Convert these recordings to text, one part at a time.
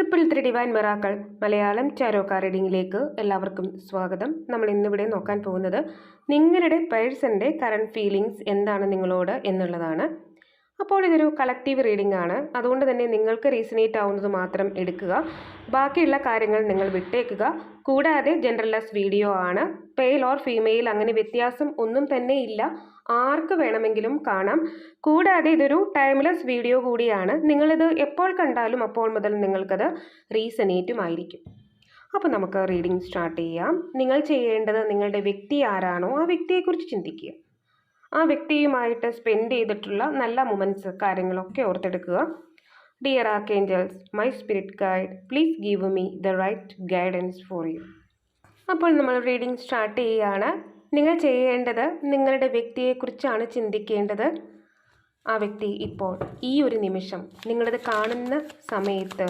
Triple three divine miracle Malayalam ചാരോക്ക റീഡിങ്ങിലേക്ക് എല്ലാവർക്കും സ്വാഗതം. നമ്മൾ ഇന്നിവിടെ നോക്കാൻ പോകുന്നത് നിങ്ങളുടെ പേഴ്സന്റെ കറണ്ട് ഫീലിങ്സ് എന്താണ് നിങ്ങളോട് എന്നുള്ളതാണ്. അപ്പോൾ ഇതൊരു കളക്റ്റീവ് റീഡിംഗ് ആണ്. അതുകൊണ്ട് തന്നെ നിങ്ങൾക്ക് റീസണേറ്റ് ആവുന്നത് മാത്രം എടുക്കുക. ബാക്കിയുള്ള കാര്യങ്ങൾ നിങ്ങൾ വിട്ടേക്കുക. കൂടാതെ ജനറൽലെസ് വീഡിയോ ആണ്. പെയിൽ ഓർ ഫീമെയിൽ അങ്ങനെ വ്യത്യാസം ഒന്നും തന്നെ ഇല്ല. ആർക്ക് വേണമെങ്കിലും കാണാം. കൂടാതെ ഇതൊരു ടൈംലെസ് വീഡിയോ കൂടിയാണ്. നിങ്ങളിത് എപ്പോൾ കണ്ടാലും അപ്പോൾ മുതൽ നിങ്ങൾക്കത് റീസണേറ്റും ആയിരിക്കും. അപ്പോൾ നമുക്ക് റീഡിംഗ് സ്റ്റാർട്ട് ചെയ്യാം. നിങ്ങൾ ചെയ്യേണ്ടത് നിങ്ങളുടെ വ്യക്തി ആരാണോ ആ വ്യക്തിയെക്കുറിച്ച് ചിന്തിക്കുക. ആ വ്യക്തിയുമായിട്ട് സ്പെൻഡ് ചെയ്തിട്ടുള്ള നല്ല മൊമെന്റ്സ് കാര്യങ്ങളൊക്കെ ഓർത്തെടുക്കുക. Dear archangels my spirit guide please give me the right guidance for you അപ്പോൾ നമ്മൾ റീഡിംഗ് സ്റ്റാർട്ട് ചെയ്യുകയാണ് നിങ്ങൾ ചെയ്യേണ്ടത് നിങ്ങളുടെ വ്യക്തിയെക്കുറിച്ചാണ് ചിന്തിക്കേണ്ടത്. ആ വ്യക്തി ഇപ്പോൾ ഈ ഒരു നിമിഷം നിങ്ങളത് കാണുന്ന സമയത്ത്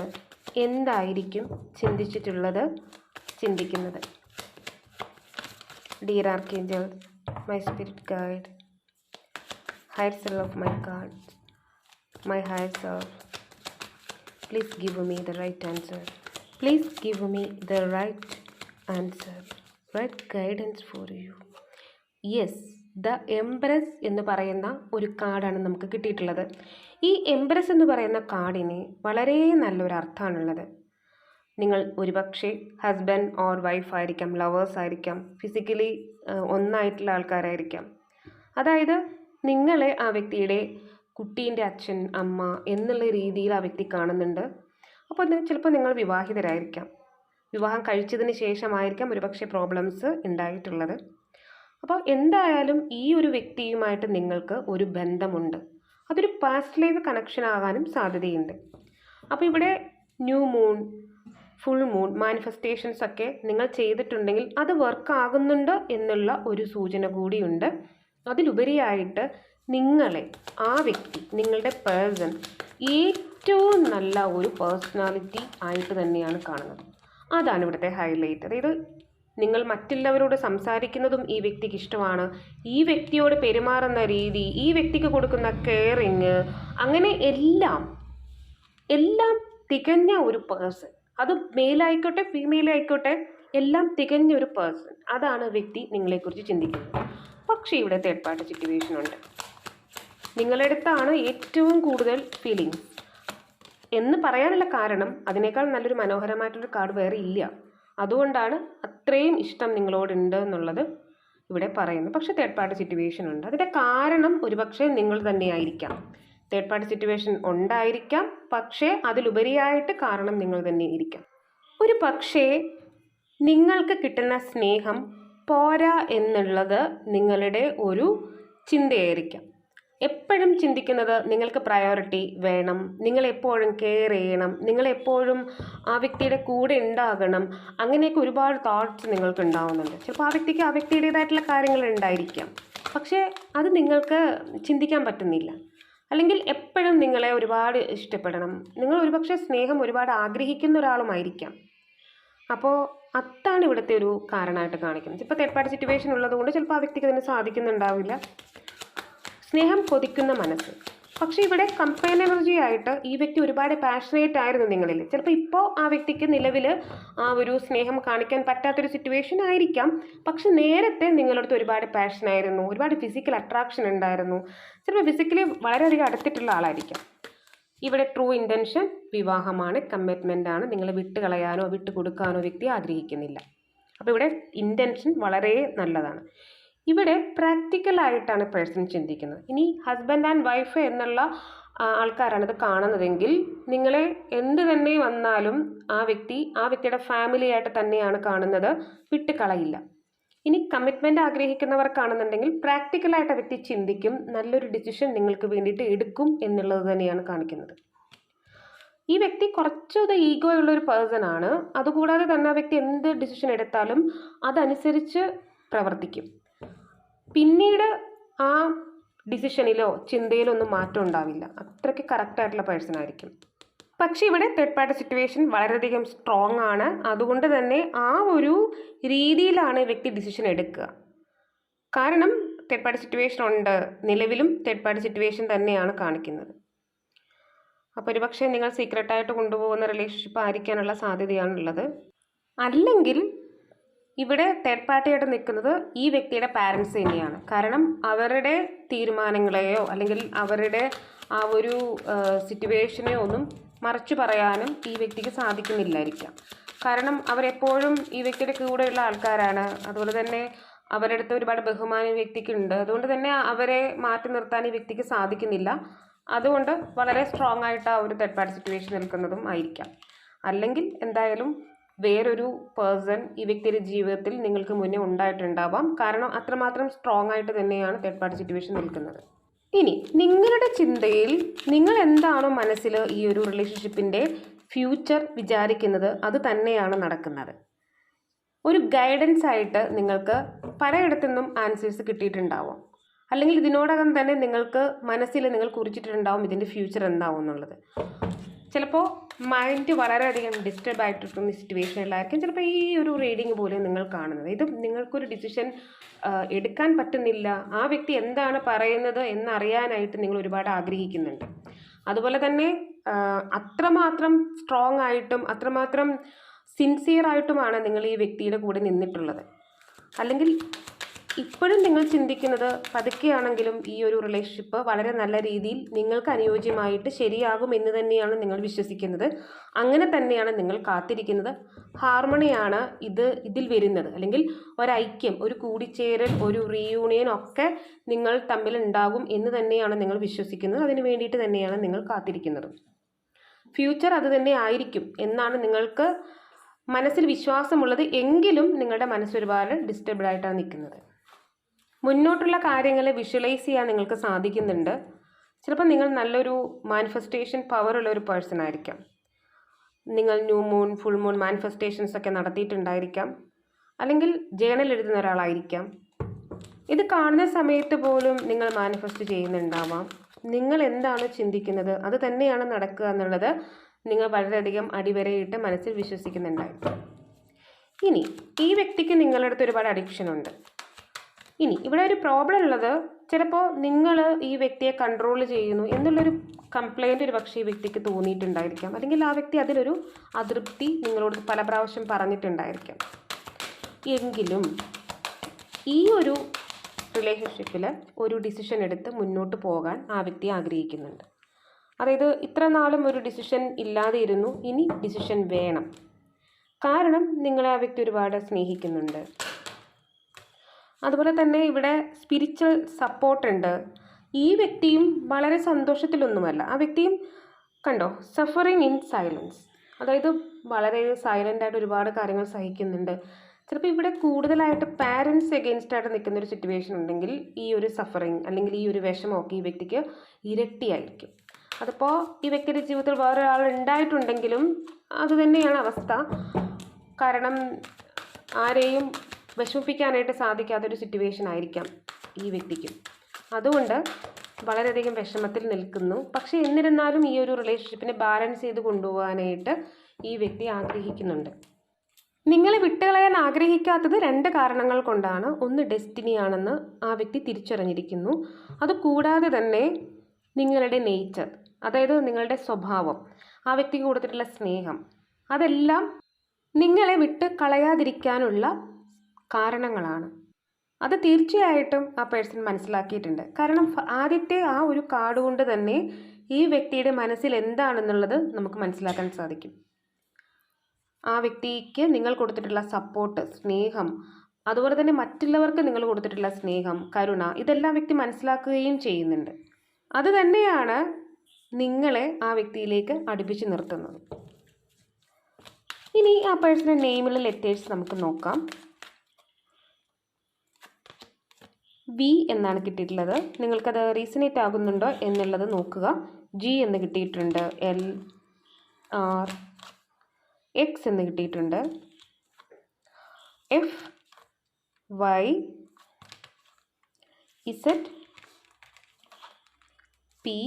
എന്തായിരിക്കും ചിന്തിച്ചിട്ടുള്ളത്? ചിന്തിക്കുന്നത്. Dear archangels my spirit guide higher self of my God, my higher self. Please give me the right answer. Please give me the right answer. Right guidance for you. Yes, the embrace എന്ന് പറയുന്ന ഒരു കാർഡാണ് നമുക്ക് കിട്ടിയിട്ടുള്ളത് ഈ embrace എന്ന് പറയുന്ന കാർഡിന് വളരെ നല്ലൊരു അർത്ഥമാണുള്ളത് നിങ്ങൾ ഒരുപക്ഷെ ഹസ്ബൻഡ് ഓർ വൈഫ് ആയിരിക്കാം ലവേഴ്സ് ആയിരിക്കാം ഫിസിക്കലി ഒന്നായിട്ടുള്ള ആൾക്കാരായിരിക്കാം അതായത് നിങ്ങളെ ആ വ്യക്തിയുടെ കുട്ടീന്റെ അച്ഛൻ അമ്മ എന്നുള്ള രീതിയിൽ ആ വ്യക്തി കാണുന്നുണ്ട്. അപ്പോൾ ചിലപ്പോൾ നിങ്ങൾ വിവാഹിതരായിരിക്കാം. വിവാഹം കഴിച്ചതിന് ശേഷമായിരിക്കാം ഒരുപക്ഷെ പ്രോബ്ലംസ് ഉണ്ടായിട്ടുള്ളത്. അപ്പോൾ എന്തായാലും ഈ ഒരു വ്യക്തിയുമായിട്ട് നിങ്ങൾക്ക് ഒരു ബന്ധമുണ്ട്. അതൊരു പാസ്റ്റ് ലൈഫ് കണക്ഷൻ ആകാനും സാധ്യതയുണ്ട്. അപ്പോൾ ഇവിടെ new moon full moon manifestations ഒക്കെ നിങ്ങൾ ചെയ്തിട്ടുണ്ടെങ്കിൽ അത് വർക്ക് ആകുന്നുണ്ട് എന്നുള്ള ഒരു സൂചന കൂടിയുണ്ട്. അതിലുപരിയായിട്ട് നിങ്ങളെ ആ വ്യക്തി നിങ്ങളുടെ പേഴ്സൺ ഏറ്റവും നല്ല ഒരു പേഴ്സണാലിറ്റി ആയിട്ട് തന്നെയാണ് കാണുന്നത്. അതാണ് ഇവിടുത്തെ ഹൈലൈറ്റ് അതായത് നിങ്ങൾ മറ്റുള്ളവരോട് സംസാരിക്കുന്നതും ഈ വ്യക്തിക്ക് ഇഷ്ടമാണ്. ഈ വ്യക്തിയോട് പെരുമാറുന്ന രീതി ഈ വ്യക്തിക്ക് കൊടുക്കുന്ന കെയറിങ് അങ്ങനെ എല്ലാം എല്ലാം തികഞ്ഞ ഒരു പേഴ്സൺ അത് മെയിലായിക്കോട്ടെ ഫീമെയിൽ ആയിക്കോട്ടെ എല്ലാം തികഞ്ഞ ഒരു പേഴ്സൺ അതാണ് വ്യക്തി നിങ്ങളെക്കുറിച്ച് ചിന്തിക്കുന്നത്. പക്ഷേ ഇവിടെ തേർഡ് പാർട്ടി സിറ്റുവേഷൻ ഉണ്ട്. നിങ്ങളടുത്താണ് ഏറ്റവും കൂടുതൽ ഫീലിങ്സ് എന്ന് പറയാനുള്ള കാരണം അതിനേക്കാൾ നല്ലൊരു മനോഹരമായിട്ടുള്ള കാർഡ് വേറെ ഇല്ല. അതുകൊണ്ടാണ് അത്രയും ഇഷ്ടം നിങ്ങളോടുണ്ട് എന്നുള്ളത് ഇവിടെ പറയുന്നു പക്ഷേ തേർഡ് പാർട്ടി സിറ്റുവേഷൻ ഉണ്ട്. അതിന്റെ കാരണം ഒരുപക്ഷെ നിങ്ങൾ തന്നെയായിരിക്കാം. തേർഡ് പാർട്ടി സിറ്റുവേഷൻ ഉണ്ടായിരിക്കാം. പക്ഷേ അതിലുപരിയായിട്ട് കാരണം നിങ്ങൾ തന്നെ ഇരിക്കാം ഒരു പക്ഷേ നിങ്ങൾക്ക് കിട്ടുന്ന സ്നേഹം പോരാ എന്നുള്ളത് നിങ്ങളുടെ ഒരു ചിന്തയായിരിക്കാം. എപ്പോഴും ചിന്തിക്കുന്നത് നിങ്ങൾക്ക് പ്രയോറിറ്റി വേണം നിങ്ങളെപ്പോഴും കെയർ ചെയ്യണം നിങ്ങളെപ്പോഴും ആ വ്യക്തിയുടെ കൂടെ ഉണ്ടാകണം അങ്ങനെയൊക്കെ ഒരുപാട് തോട്ട്സ് നിങ്ങൾക്ക് ഉണ്ടാവുന്നുണ്ട്. ചിലപ്പോൾ ആ വ്യക്തിക്ക് ആ വ്യക്തിയുടേതായിട്ടുള്ള കാര്യങ്ങൾ ഉണ്ടായിരിക്കാം. പക്ഷേ അത് നിങ്ങൾക്ക് ചിന്തിക്കാൻ പറ്റുന്നില്ല. അല്ലെങ്കിൽ എപ്പോഴും നിങ്ങളെ ഒരുപാട് ഇഷ്ടപ്പെടണം. നിങ്ങൾ ഒരുപക്ഷെ സ്നേഹം ഒരുപാട് ആഗ്രഹിക്കുന്ന ഒരാളുമായിരിക്കാം. അപ്പോൾ അതാണ് ഇവിടുത്തെ ഒരു കാരണമായിട്ട് കാണിക്കുന്നത്. ഇപ്പോൾ തേർഡ് പാർട്ടി സിറ്റുവേഷൻ ഉള്ളതുകൊണ്ട് ചിലപ്പോൾ ആ വ്യക്തിക്ക് അതിന് സാധിക്കുന്നുണ്ടാവില്ല. സ്നേഹം കൊതിക്കുന്ന മനസ്സ്. പക്ഷേ ഇവിടെ കമ്പൈൻ എനർജി ആയിട്ട് ഈ വ്യക്തി ഒരുപാട് പാഷനേറ്റ് ആയിരുന്നു നിങ്ങളിൽ. ചിലപ്പോൾ ഇപ്പോൾ ആ വ്യക്തിക്ക് നിലവിൽ ആ ഒരു സ്നേഹം കാണിക്കാൻ പറ്റാത്തൊരു സിറ്റുവേഷൻ ആയിരിക്കാം. പക്ഷെ നേരത്തെ നിങ്ങളടുത്ത് ഒരുപാട് പാഷനായിരുന്നു ഒരുപാട് ഫിസിക്കൽ അട്രാക്ഷൻ ഉണ്ടായിരുന്നു. ചിലപ്പോൾ ഫിസിക്കലി വളരെയധികം അടുത്തിട്ടുള്ള ആളായിരിക്കാം. ഇവിടെ ട്രൂ ഇന്റൻഷൻ വിവാഹമാണ് കമ്മിറ്റ്മെന്റ് ആണ്. നിങ്ങളെ വിട്ട് കളയാനോ വിട്ട് കൊടുക്കാനോ വ്യക്തി ആഗ്രഹിക്കുന്നില്ല. അപ്പോൾ ഇവിടെ ഇന്റൻഷൻ വളരെ നല്ലതാണ്. ഇവിടെ പ്രാക്ടിക്കലായിട്ടാണ് പേഴ്സൺ ചിന്തിക്കുന്നത്. ഇനി ഹസ്ബൻഡ് ആൻഡ് വൈഫ് എന്നുള്ള ആൾക്കാരാണ് ഇത് കാണുന്നതെങ്കിൽ നിങ്ങളെ എന്ത് തന്നെ വന്നാലും ആ വ്യക്തി ആ വ്യക്തിയുടെ ഫാമിലിയായിട്ട് തന്നെയാണ് കാണുന്നത്. വിട്ട് കളയില്ല ഇനി കമ്മിറ്റ്മെന്റ് ആഗ്രഹിക്കുന്നവർക്കാണെന്നുണ്ടെങ്കിൽ പ്രാക്ടിക്കലായിട്ട് വ്യക്തി ചിന്തിക്കും നല്ലൊരു ഡിസിഷൻ നിങ്ങൾക്ക് വേണ്ടിയിട്ട് എടുക്കും എന്നുള്ളത് തന്നെയാണ് കാണിക്കുന്നത്. ഈ വ്യക്തി കുറച്ചത് ഈഗോ ഉള്ള ഒരു പേഴ്സൺ ആണ്. അതുകൂടാതെ തന്നെ ആ വ്യക്തി എന്ത് ഡിസിഷൻ എടുത്താലും അതനുസരിച്ച് പ്രവർത്തിക്കും. പിന്നീട് ആ ഡിസിഷനിലോ ചിന്തയിലോ ഒന്നും മാറ്റം ഉണ്ടാവില്ല. അത്രയ്ക്ക് കറക്റ്റായിട്ടുള്ള പേഴ്സൺ ആയിരിക്കും. പക്ഷേ ഇവിടെ തേർഡ് പാർട്ടി സിറ്റുവേഷൻ വളരെയധികം സ്ട്രോങ് ആണ്. അതുകൊണ്ട് തന്നെ ആ ഒരു രീതിയിലാണ് വ്യക്തി ഡിസിഷൻ എടുക്കുക. കാരണം തേർഡ് പാർട്ടി സിറ്റുവേഷൻ ഉണ്ട്. നിലവിലും തേർഡ് പാർട്ടി സിറ്റുവേഷൻ തന്നെയാണ് കാണിക്കുന്നത്. അപ്പോൾ ഒരുപക്ഷെ നിങ്ങൾ സീക്രട്ടായിട്ട് കൊണ്ടുപോകുന്ന റിലേഷൻഷിപ്പ് ആയിരിക്കാനുള്ള സാധ്യതയാണുള്ളത്. അല്ലെങ്കിൽ ഇവിടെ തേർഡ് പാർട്ടിയായിട്ട് നിൽക്കുന്നത് ഈ വ്യക്തിയുടെ പാരൻസ് തന്നെയാണ്. കാരണം അവരുടെ തീരുമാനങ്ങളെയോ അല്ലെങ്കിൽ അവരുടെ ആ ഒരു സിറ്റുവേഷനെയോ ഒന്നും മറച്ചു പറയാനും ഈ വ്യക്തിക്ക് സാധിക്കുന്നില്ലായിരിക്കാം. കാരണം അവരെപ്പോഴും ഈ വ്യക്തിയുടെ കൂടെയുള്ള ആൾക്കാരാണ്. അതുപോലെ തന്നെ അവരുടെ അടുത്ത് ഒരുപാട് ബഹുമാനം വ്യക്തിക്കുണ്ട്. അതുകൊണ്ട് തന്നെ അവരെ മാറ്റി നിർത്താൻ ഈ വ്യക്തിക്ക് സാധിക്കുന്നില്ല. അതുകൊണ്ട് വളരെ സ്ട്രോങ് ആയിട്ട് ആ ഒരു തേർഡ് പാർട്ടി സിറ്റുവേഷൻ നിൽക്കുന്നതും ആയിരിക്കാം. അല്ലെങ്കിൽ എന്തായാലും വേറൊരു പേഴ്സൺ ഈ വ്യക്തിയുടെ ജീവിതത്തിൽ നിങ്ങൾക്ക് മുന്നേ ഉണ്ടായിട്ടുണ്ടാവാം. കാരണം അത്രമാത്രം സ്ട്രോങ് ആയിട്ട് തന്നെയാണ് തേർഡ് പാർട്ടി സിറ്റുവേഷൻ നിൽക്കുന്നത്. ഇനി നിങ്ങളുടെ ചിന്തയിൽ നിങ്ങൾ എന്താണോ മനസ്സിൽ ഈ ഒരു റിലേഷൻഷിപ്പിന്റെ ഫ്യൂച്ചർ വിചാരിക്കുന്നത് അത് തന്നെയാണ് നടക്കുന്നത്. ഒരു ഗൈഡൻസ് ആയിട്ട് നിങ്ങൾക്ക് പലയിടത്തു നിന്നും ആൻസേഴ്സ് കിട്ടിയിട്ടുണ്ടാവും. അല്ലെങ്കിൽ ഇതിനോടകം തന്നെ നിങ്ങൾക്ക് മനസ്സിൽ നിങ്ങൾ കുറിച്ചിട്ടുണ്ടാവും ഇതിന്റെ ഫ്യൂച്ചർ എന്താവും എന്നുള്ളത്. ചിലപ്പോൾ മൈൻഡ് വളരെയധികം ഡിസ്റ്റർബ് ആയിട്ടിരിക്കുന്ന സിറ്റുവേഷനിലായിരിക്കും ചിലപ്പോൾ ഈ ഒരു റീഡിങ് പോലെ നിങ്ങൾ കാണുന്നത്. ഇത് നിങ്ങൾക്കൊരു ഡിസിഷൻ എടുക്കാൻ പറ്റുന്നില്ല. ആ വ്യക്തി എന്താണ് പറയുന്നത് എന്നറിയാനായിട്ട് നിങ്ങൾ ഒരുപാട് ആഗ്രഹിക്കുന്നുണ്ട്. അതുപോലെ തന്നെ അത്രമാത്രം സ്ട്രോങ് ആയിട്ടും അത്രമാത്രം സിൻസിയർ ആയിട്ടുമാണ് നിങ്ങൾ ഈ വ്യക്തിയുടെ കൂടെ നിന്നിട്ടുള്ളത്. അല്ലെങ്കിൽ ഇപ്പോഴും നിങ്ങൾ ചിന്തിക്കുന്നത് പതുക്കെയാണെങ്കിലും ഈ ഒരു റിലേഷൻഷിപ്പ് വളരെ നല്ല രീതിയിൽ നിങ്ങൾക്ക് അനുയോജ്യമായിട്ട് ശരിയാകും എന്ന് തന്നെയാണ് നിങ്ങൾ വിശ്വസിക്കുന്നത്. അങ്ങനെ തന്നെയാണ് നിങ്ങൾ കാത്തിരിക്കുന്നത്. ഹാർമണിയാണ് ഇത് ഇതിൽ വരുന്നത്. അല്ലെങ്കിൽ ഒരൈക്യം ഒരു കൂടിച്ചേരൽ ഒരു റീയൂണിയൻ ഒക്കെ നിങ്ങൾ തമ്മിൽ ഉണ്ടാകും എന്ന് തന്നെയാണ് നിങ്ങൾ വിശ്വസിക്കുന്നത്. അതിന് വേണ്ടിയിട്ട് തന്നെയാണ് നിങ്ങൾ കാത്തിരിക്കുന്നത്. ഫ്യൂച്ചർ അത് തന്നെ ആയിരിക്കും എന്നാണ് നിങ്ങൾക്ക് മനസ്സിൽ വിശ്വാസമുള്ളത്. എങ്കിലും നിങ്ങളുടെ മനസ്സൊരുപാട് ഡിസ്റ്റർബ്ഡ് ആയിട്ടാണ് നിൽക്കുന്നത്. മുന്നോട്ടുള്ള കാര്യങ്ങളെ വിഷ്വലൈസ് ചെയ്യാൻ നിങ്ങൾക്ക് സാധിക്കുന്നുണ്ട്. ചിലപ്പോൾ നിങ്ങൾ നല്ലൊരു മാനിഫെസ്റ്റേഷൻ പവറുള്ള ഒരു പേഴ്സൺ ആയിരിക്കാം. നിങ്ങൾ new moon full moon manifestations ഒക്കെ നടത്തിയിട്ടുണ്ടായിരിക്കാം. അല്ലെങ്കിൽ ജേണൽ എഴുതുന്ന ഒരാളായിരിക്കാം. ഇത് കാണുന്ന സമയത്ത് പോലും നിങ്ങൾ മാനിഫെസ്റ്റ് ചെയ്യുന്നുണ്ടാവാം. നിങ്ങൾ എന്താണ് ചിന്തിക്കുന്നത്? അത് തന്നെയാണ് നടക്കുക എന്നുള്ളത് നിങ്ങൾ വളരെയധികം അടിവരയിട്ട് മനസ്സിൽ വിശ്വസിക്കുന്നുണ്ടായിരിക്കും. ഇനി ഈ വ്യക്തിക്ക് നിങ്ങളുടെ അടുത്ത് ഒരുപാട് അഡിക്ഷൻ ഉണ്ട്. ഇനി ഇവിടെ ഒരു പ്രോബ്ലം ഉള്ളത് ചിലപ്പോൾ നിങ്ങൾ ഈ വ്യക്തിയെ കൺട്രോൾ ചെയ്യുന്നു എന്നുള്ളൊരു കംപ്ലൈന്റ് ഒരു പക്ഷേ ഈ വ്യക്തിക്ക് തോന്നിയിട്ടുണ്ടായിരിക്കാം. അല്ലെങ്കിൽ ആ വ്യക്തി അതിലൊരു അതൃപ്തി നിങ്ങളോട് പല പ്രാവശ്യം പറഞ്ഞിട്ടുണ്ടായിരിക്കാം. എങ്കിലും ഈ ഒരു റിലേഷൻഷിപ്പിൽ ഒരു ഡിസിഷൻ എടുത്ത് മുന്നോട്ട് പോകാൻ ആ വ്യക്തി ആഗ്രഹിക്കുന്നുണ്ട്. അതായത് ഇത്ര നാളും ഒരു ഡിസിഷൻ ഇല്ലാതെ ഇരുന്നു ഇനി ഡിസിഷൻ വേണം. കാരണം നിങ്ങളെ ആ വ്യക്തി ഒരുപാട് സ്നേഹിക്കുന്നുണ്ട്. അതുപോലെ തന്നെ ഇവിടെ സ്പിരിച്വൽ സപ്പോർട്ടുണ്ട് ഈ വ്യക്തിയും വളരെ സന്തോഷത്തിലൊന്നുമല്ല. ആ വ്യക്തിയും കണ്ടോ സഫറിങ് ഇൻ സൈലൻസ് അതായത് വളരെ സൈലന്റ് ആയിട്ട് ഒരുപാട് കാര്യങ്ങൾ സഹിക്കുന്നുണ്ട്. ചിലപ്പോൾ ഇവിടെ കൂടുതലായിട്ട് പാരൻസ് എഗെയിൻസ്റ്റ് ആയിട്ട് നിൽക്കുന്ന ഒരു സിറ്റുവേഷൻ ഉണ്ടെങ്കിൽ ഈ ഒരു സഫറിങ് അല്ലെങ്കിൽ ഈ ഒരു വിഷമമൊക്കെ ഈ വ്യക്തിക്ക് ഇരട്ടിയായിരിക്കും. അതിപ്പോൾ ഈ വ്യക്തിയുടെ ജീവിതത്തിൽ വേറൊരാൾ ഉണ്ടായിട്ടുണ്ടെങ്കിലും അതുതന്നെയാണ് അവസ്ഥ. കാരണം ആരെയും വിഷമിപ്പിക്കാനായിട്ട് സാധിക്കാത്തൊരു സിറ്റുവേഷൻ ആയിരിക്കാം ഈ വ്യക്തിക്കും. അതുകൊണ്ട് വളരെയധികം വിഷമത്തിൽ നിൽക്കുന്നു. പക്ഷേ എന്നിരുന്നാലും ഈ ഒരു റിലേഷൻഷിപ്പിനെ ബാലൻസ് ചെയ്ത് കൊണ്ടുപോകാനായിട്ട് ഈ വ്യക്തി ആഗ്രഹിക്കുന്നുണ്ട്. നിങ്ങളെ വിട്ടുകളയാൻ ആഗ്രഹിക്കാത്തത് രണ്ട് കാരണങ്ങൾ കൊണ്ടാണ്. ഒന്ന് ഡെസ്റ്റിനി ആണെന്ന് ആ വ്യക്തി തിരിച്ചറിഞ്ഞിരിക്കുന്നു. അതുകൂടാതെ തന്നെ നിങ്ങളുടെ നേച്ചർ അതായത് നിങ്ങളുടെ സ്വഭാവം ആ വ്യക്തിക്ക് കൊടുത്തിട്ടുള്ള സ്നേഹം അതെല്ലാം നിങ്ങളെ വിട്ട് കളയാതിരിക്കാനുള്ള കാരണങ്ങളാണ്. അത് തീർച്ചയായിട്ടും ആ പേഴ്സൺ മനസ്സിലാക്കിയിട്ടുണ്ട്. കാരണം ആദ്യത്തെ ആ ഒരു കാർഡ് കൊണ്ട് തന്നെ ഈ വ്യക്തിയുടെ മനസ്സിൽ എന്താണെന്നുള്ളത് നമുക്ക് മനസ്സിലാക്കാൻ സാധിക്കും. ആ വ്യക്തിക്ക് നിങ്ങൾ കൊടുത്തിട്ടുള്ള സപ്പോർട്ട് സ്നേഹം അതുപോലെ തന്നെ മറ്റുള്ളവർക്ക് നിങ്ങൾ കൊടുത്തിട്ടുള്ള സ്നേഹം കരുണ ഇതെല്ലാം വ്യക്തി മനസ്സിലാക്കുകയും ചെയ്യുന്നുണ്ട്. അത് തന്നെയാണ് നിങ്ങളെ ആ വ്യക്തിയിലേക്ക് അടുപ്പിച്ച് നിർത്തുന്നത്. ഇനി ആ പേഴ്സണൽ നെയിമിലെ ലെറ്റേഴ്സ് നമുക്ക് നോക്കാം. വി എന്നാണ് കിട്ടിയിട്ടുള്ളത്. നിങ്ങൾക്കത് റീസണേറ്റ് ആകുന്നുണ്ടോ എന്നുള്ളത് നോക്കുക. ജി എന്ന് കിട്ടിയിട്ടുണ്ട്. എൽ ആർ എക്സ് എന്ന് കിട്ടിയിട്ടുണ്ട്. F Y Z P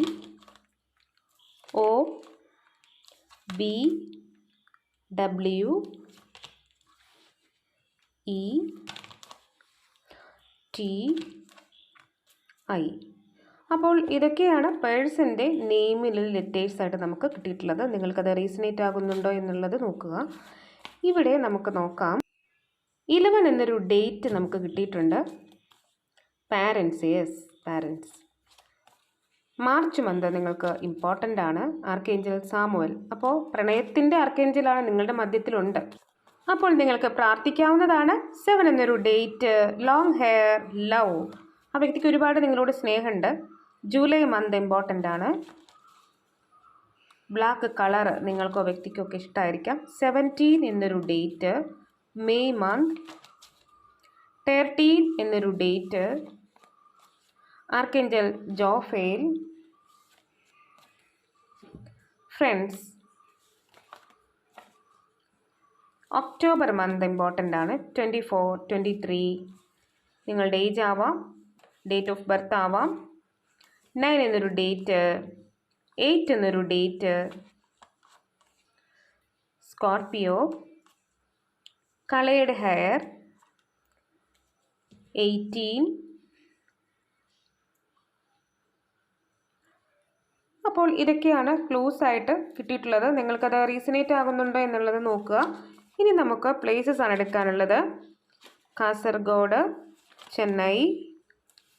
O B W E T I അപ്പോൾ ഇതൊക്കെയാണ് പേഴ്സന്റെ നെയിമിൽ ലെറ്റേഴ്സ് ആയിട്ട് നമുക്ക് കിട്ടിയിട്ടുള്ളത്. നിങ്ങൾക്കത് റീസണേറ്റ് ആകുന്നുണ്ടോ എന്നുള്ളത് നോക്കുക. ഇവിടെ നമുക്ക് നോക്കാം. ഇലവൻ എന്നൊരു ഡേറ്റ് നമുക്ക് കിട്ടിയിട്ടുണ്ട്. Parents yes parents March month നിങ്ങൾക്ക് ഇമ്പോർട്ടന്റ് ആണ്. Archangel Samuel. അപ്പോൾ പ്രണയത്തിന്റെ ആർക്കേഞ്ചലാണ് നിങ്ങളുടെ മധ്യത്തിലുണ്ട്. അപ്പോൾ നിങ്ങൾക്ക് പ്രാർത്ഥിക്കാവുന്നതാണ് സെവൻ എന്നൊരു ഡേറ്റ് ലോങ് ഹെയർ ലവ് ആ വ്യക്തിക്ക് ഒരുപാട് നിങ്ങളോട് സ്നേഹമുണ്ട്. ജൂലൈ മന്ത് ഇമ്പോർട്ടന്റ് ആണ്. ബ്ലാക്ക് കളർ നിങ്ങൾക്കോ വ്യക്തിക്കൊക്കെ ഇഷ്ടമായിരിക്കാം സെവന്റീൻ എന്നൊരു ഡേറ്റ് മെയ് മന്ത് തേർട്ടീൻ എന്നൊരു date archangel Jophiel friends October month important ആണ്. ട്വന്റി ഫോർ ട്വന്റി ത്രീ നിങ്ങളുടെ ഏജ് ആവാം. ഡേറ്റ് ഓഫ് ബർത്ത് ആവാം. നയൻ എന്നൊരു ഡേറ്റ് എയ്റ്റ് എന്നൊരു date Scorpio. Coloured hair eighteen അപ്പോൾ ഇതൊക്കെയാണ് ക്ലൂസ് ആയിട്ട് കിട്ടിയിട്ടുള്ളത്. നിങ്ങൾക്കത് റീസണേറ്റ് ആകുന്നുണ്ടോ എന്നുള്ളത് നോക്കുക. ഇനി നമുക്ക് പ്ലേസസ് ആണ് എടുക്കാനുള്ളത്. കാസർഗോഡ് ചെന്നൈ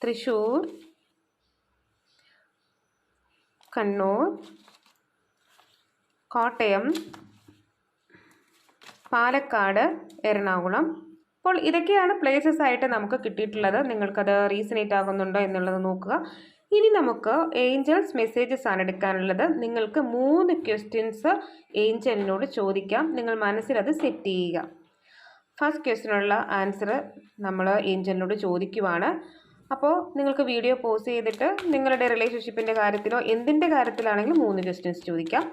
തൃശ്ശൂർ കണ്ണൂർ കോട്ടയം പാലക്കാട് എറണാകുളം. അപ്പോൾ ഇതൊക്കെയാണ് പ്ലേസസ് ആയിട്ട് നമുക്ക് കിട്ടിയിട്ടുള്ളത്. നിങ്ങൾക്കത് റീസണേറ്റ് ആകുന്നുണ്ടോ എന്നുള്ളത് നോക്കുക. ഇനി നമുക്ക് ഏഞ്ചൽസ് മെസ്സേജസ് ആണ് എടുക്കാനുള്ളത്. നിങ്ങൾക്ക് മൂന്ന് ക്വസ്റ്റ്യൻസ് ഏഞ്ചലിനോട് ചോദിക്കാം. നിങ്ങൾ മനസ്സിൽ അത് സെറ്റ് ചെയ്യുക. ഫസ്റ്റ് ക്വസ്റ്റിനുള്ള ആൻസർ നമ്മൾ ഏഞ്ചലിനോട് ചോദിക്കുവാണ്. അപ്പോൾ നിങ്ങൾക്ക് വീഡിയോ പോസ് ചെയ്തിട്ട് നിങ്ങളുടെ റിലേഷൻഷിപ്പിന്റെ കാര്യത്തിലോ എന്തിന്റെ കാര്യത്തിലാണെങ്കിലും മൂന്ന് ക്വസ്റ്റ്യൻസ് ചോദിക്കാം.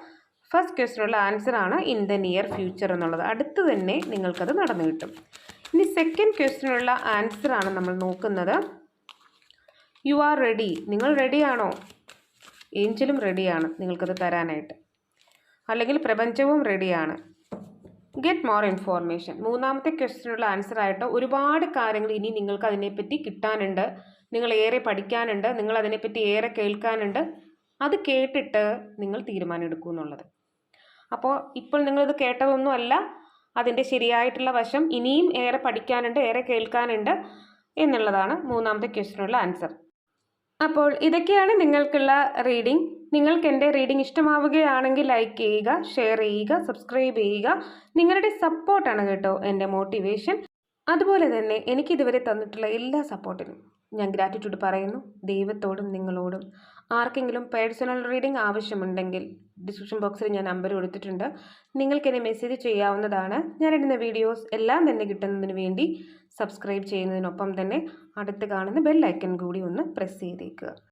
ഫസ്റ്റ് ക്വസ്റ്റിനുള്ള ആൻസർ ആണ് ഇൻ ദ നിയർ ഫ്യൂച്ചർ എന്നുള്ളത്. അടുത്ത് തന്നെ നിങ്ങൾക്കത് നടന്നു കിട്ടും. ഇനി സെക്കൻഡ് ക്വസ്റ്റിനുള്ള ആൻസർ ആണ് നമ്മൾ നോക്കുന്നത്. യു ആർ റെഡി നിങ്ങൾ റെഡിയാണോ ഏഞ്ചലും റെഡിയാണ് നിങ്ങൾക്കത് തരാനായിട്ട്. അല്ലെങ്കിൽ പ്രപഞ്ചവും റെഡിയാണ് ഗെറ്റ് മോർ ഇൻഫോർമേഷൻ മൂന്നാമത്തെ ക്വസ്റ്റിനുള്ള ആൻസർ ആയിട്ട് ഒരുപാട് കാര്യങ്ങൾ ഇനി നിങ്ങൾക്ക് അതിനെപ്പറ്റി കിട്ടാനുണ്ട്. നിങ്ങൾ ഏറെ പഠിക്കാനുണ്ട്. നിങ്ങൾ അതിനെപ്പറ്റി ഏറെ കേൾക്കാനുണ്ട്. അത് കേട്ടിട്ട് നിങ്ങൾ തീരുമാനം എന്നുള്ളത്. അപ്പോൾ ഇപ്പോൾ നിങ്ങളിത് കേട്ടതൊന്നുമല്ല അതിന്റെ ശരിയായിട്ടുള്ള വശം ഇനിയും ഏറെ പഠിക്കാനുണ്ട് ഏറെ കേൾക്കാനുണ്ട് എന്നുള്ളതാണ് മൂന്നാമത്തെ ക്വസ്റ്റിനുള്ള ആൻസർ അപ്പോൾ ഇതൊക്കെയാണ് നിങ്ങൾക്കുള്ള റീഡിംഗ്. നിങ്ങൾക്ക് എന്റെ റീഡിംഗ് ഇഷ്ടമാവുകയാണെങ്കിൽ ലൈക്ക് ചെയ്യുക ഷെയർ ചെയ്യുക സബ്സ്ക്രൈബ് ചെയ്യുക. നിങ്ങളുടെ സപ്പോർട്ടാണ് കേട്ടോ എന്റെ മോട്ടിവേഷൻ. അതുപോലെ തന്നെ എനിക്കിതുവരെ തന്നിട്ടുള്ള എല്ലാ സപ്പോർട്ടിനും ഞാൻ ഗ്രാറ്റിറ്റ്യൂഡ് പറയുന്നു. ദൈവത്തോടും നിങ്ങളോടും. ആർക്കെങ്കിലും പേഴ്സണൽ റീഡിംഗ് ആവശ്യമുണ്ടെങ്കിൽ ഡിസ്ക്രിപ്ഷൻ ബോക്സിൽ ഞാൻ നമ്പർ കൊടുത്തിട്ടുണ്ട്. നിങ്ങൾക്ക് എന്നെ മെസ്സേജ് ചെയ്യാവുന്നതാണ്. ഞാൻ ഇടുന്ന വീഡിയോസ് എല്ലാം തന്നെ കിട്ടുന്നതിന് വേണ്ടി സബ്സ്ക്രൈബ് ചെയ്യുന്നതിനൊപ്പം തന്നെ അടുത്ത് കാണുന്ന ബെൽ ഐക്കൺ കൂടി ഒന്ന് പ്രസ് ചെയ്തേക്കുക.